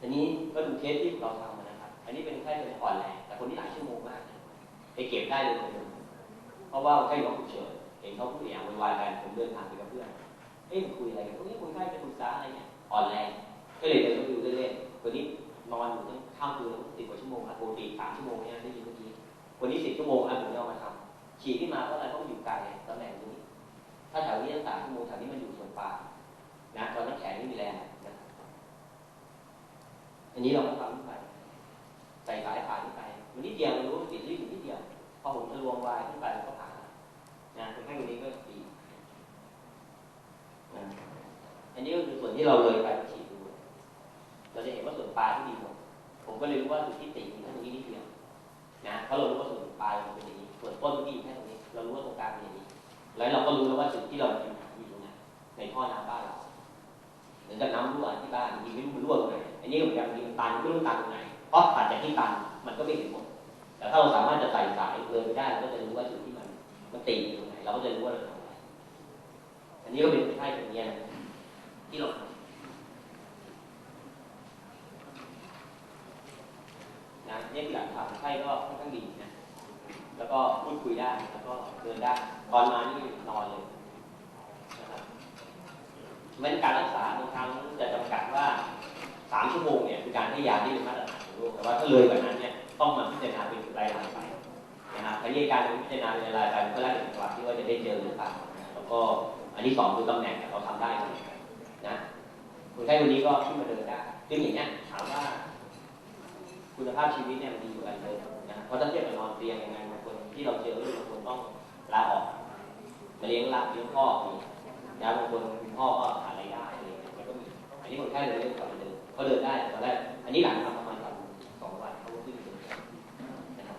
อันนี้ก็ดูเคสที่เราทำนะครับ อันนี้เป็นแค่เป็นอ่อนแรงแต่คนที่หลายชั่วโมงมากนะไปเก็บได้เลยคนหนึ่งเพราะว่าคนไข้น้องฉุกเฉินเห็นเขาพูดอย่างวุ่นวายกันผมเดินทางไปกับเพื่อนเอ้ยคุยอะไรกันเอ้ยคนไข้จะปรึกษาอะไรเนี่ยอ่อนแรงก็เลยเดินไปดูเล่นๆคนนี้นอนอยู่ตั้งข้ามคืนสิบกว่าชั่วโมงอะปกติสามชั่วโมงเนี่ยได้ยินเมื่อกี้คนนี้สิบชั่วโมงอะผมเอามาทำฉีดขึ้นมาเพราะอะไรเพราะอยู่ไกลตำแหน่งนี้ ถ้าแถวนี้ตั้งสามชั่วโมงแถวนี้มันอยู่ส่วนปลานะตอนนั้นแขนไม่มีแรงันนี้เราก็ทำไปใส่สายผ่านไปมันนิดเดียวรู้ติดรีบนิดเดียว พอผมทะลวงวายขึ้นไปมันก็ผ่านนะคนไข้คนนี้ก็ดีนะอันนี้ก็คือส่วนที่เราเลยไปฉีดดูเราจะเห็นว่าส่วนปลายที่ดีหมดผมก็เลยรู้ว่าจุดที่ติดมีแค่ตรงนี้นิดเดียวนะเพราะเรารู้ว่าส่วนปลายมันเป็นอย่างนี้ส่วนต้นที่อยู่แค่ตรงนี้ เรารู้ว่าตรงกลางเป็นอย่างนี้ แล้วเราก็รู้แล้วว่าจุดที่เรามีปัญหาอยู่ตรงไหนในท่อน้ำบ้านเราเหมือนกับน้ำรั่วที่บ้านจริงๆไม่รู้มันรั่วตรงไหน นี้เหมือนกันบางทีตันไม่รู้ตันตรงไหนเพราะตัดจากที่ตันมันก็ไม่เห็นหมด แต่ถ้าเราสามารถจะใส่สายเลยไปได้เราก็จะรู้ว่าจุดที่มันมันตีอยู่ตรงไหนเราก็จะรู้ว่าเราทำอะไรอันนี้ก็เป็นไพ่แบบนี้นะที่เราทำนะเนี่คือหลักฐานไพ่ก็ค่อนข้างดีนะ แล้วก็พูดคุยได้แล้วก็เดินได้ตอนมานี่นอนเลยนะครับแม้นการรักษาบางครั้งจะจำกัดว่า สามชั่วโมงเนี่ยคือการให้ยาที่เป็นมาตรฐานของโลกแต่ว่าถ้าเลยกว่านั้นเนี่ยต้องมาพิจารณาเป็นรายรายไปนะครับอันนี้การพิจารณาเป็นรายๆไปมันก็แล้วแต่จังหวะที่ว่าจะได้เจอหรือเปล่าแล้วก็อันที่สองคือตำแหน่งเนี่เราทำได้ไหมนะคนไข้คนนี้ก็ขึ้นมาเดินได้ซึ่งอย่างเงี้ยถามว่า คุณภาพชีวิตเนี่ยมันดีอยู่กันเลยนะเพราะถ้าเทียบกับนอนเตียงยังไงบางคนที่เราเจอบางคนต้องลาออกมาเลี้ยงหลานเลี้ยงพ่อมีนะบางคนคุณพ่อก็หารายได้อะไรเงี้ยมันก็มีอันนี้คนไข้เลยเรื่อง กลับมาเดินเขาเดินได้ตอนแรกอันนี้หลังทำประมาณสองวันเขาก็ขึ้นนะครับ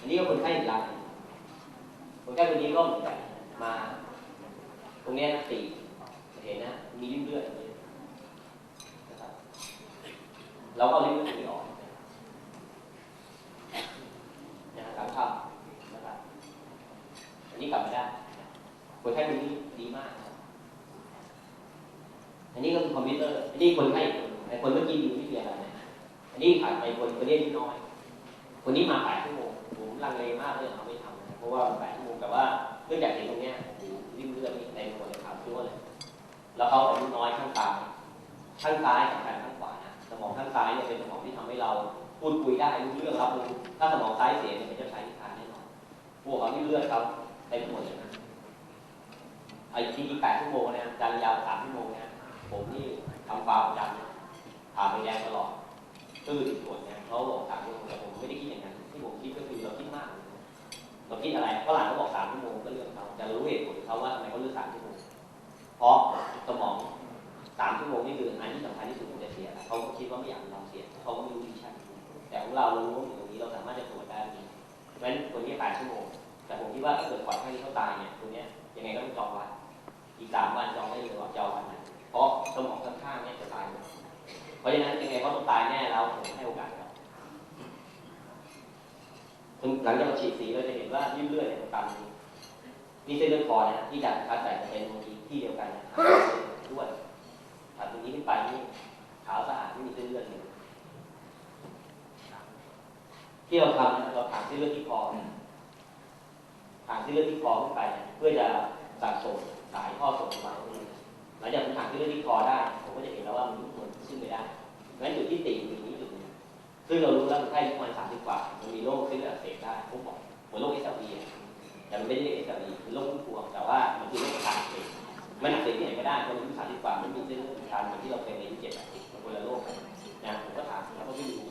อันนี้ก็คนไข้อีกรายคนไข้คนนี้ก็เหมือนกันมา ตรงนี้ยนะตีเห็นนะ มีริ่มเลือดอย่างนี้นะครับเราก็เอาริ่มเลือดตรงนี้ออกนะหลังทำนะครับ อันนี้กลับมาได้นะ คนไข้คนนี้ดีมาก อันนี้ก็คือคอมพิวเตอร์ อันนี้คนไข้ไอ้คนเมื่อกี้อยู่ที่เรียนอะไรนะอันนี้ผ่านไปคนคนเรียนที่น้อย คนนี้มาแปดชั่วโมงผมลังเลมากเลยเอาไม่ทำนะเพราะว่าแปดชั่วโมงแต่ว่าเนื่องจากเห็นตรงเนี้ยริมเลือดนี่ในหมดเลยขาวชั่วเลย แล้วเขาอายุน้อยข้างซ้ายข้างซ้ายกับข้างขวานะสมองข้างซ้ายเนี่ยเป็นสมองที่ทำให้เราพูดคุยได้รู้เรื่องรับรู้ถ้าสมองซ้ายเสียเนี่ยเป็นเจ้าชายนิทานแน่นอนพวกเขาที่เลือดเขาเต็มหมดเลยนะ ไอ้ที่แปดชั่วโมงเนี่ยจันยาวสามชั่วโมงเนี่ยผมนี่ทำฟาวจำนผ่าไปแดงตลอดตื้อตรวจเนี่ยเขาบอกสามชั่วโมงแต่ผมไม่ได้คิดอย่างนั้นที่ผมคิดก็คือเราคิดมากเราคิดอะไรฝรั่งเขาบอกสามชั่วโมงก็เรื่องเขาแต่เรารู้เหตุผลเขาว่าทำไมเขาเลือกสามชั่วโมงเพราะสมองสามชั่วโมงนี่คืออันที่สำคัญที่สุดมันจะเสียเขาก็คิดว่าไม่อยากให้เราเสียเขาก็ไม่รู้วิชั่นแต่ของเราเรารู้ว่าอยู่ตรงนี้เราสามารถจะตรวจได้ดีเพราะฉะนั้นคนนี้แปดชั่วโมงแต่ผมคิดว่าถ้าเกิดก่อนที่เขาตายเนี่ยตรงนี้ยังไงก็ต้องจองวัน อีกสามวันจองได้เลยว่าจะเอาวันไหนเพราะสมองข้างๆเนี่ยจะตายเพราะฉะนั้นยังไงเขาต้องตายแน่แล้วผมให้โอกาสครับหลังจากเราฉีดสีเราจะเห็นว่าริ่มเลือดเนี่ยมันตามนี้นี่เส้นเลือดคอนะที่จะคัดใส่จะเป็นบางทีที่เดียวกันด้วยถัดตรงนี้ขึ้นไปนี่ขาวสะอาดไม่มีเส้นเลือดเลยที่เราทำนะเราถางเส้นเลือดที่คอถางเส้นเลือดที่คอขึ้นไป เพื่อจะสั่งส่ง สายท่อส่งมาตรงนี้หลังจากผมถางเส้นเลือดที่คอได้ ผมก็จะเห็นแล้วว่ามันยุบมันขึ้นไปได้งั้นจุดที่ติดอยู่ตรงนี้จุดหนึงซึ่งเรารู้แล้วคนไข้ประมาณสามสิบกว่า มันมีโรคเส้นอักเสบได้พวกบอกเหมือนโรคเอสเออะแต่มันไม่ได้เรียกเอสเอคือโรคพุ่มพวงแต่ว่ามันคือโรคประสาทเสมันอักเสบที่ไหนก็ได้คนอายุสามสิบกว่ามันมีเส้นเลือดอุดตันเหมือนที่เราเป็นในอายุเจ็ดแปดสิบมันคนละโรคนนะผมก็ถามแล้วก็ไม่รู้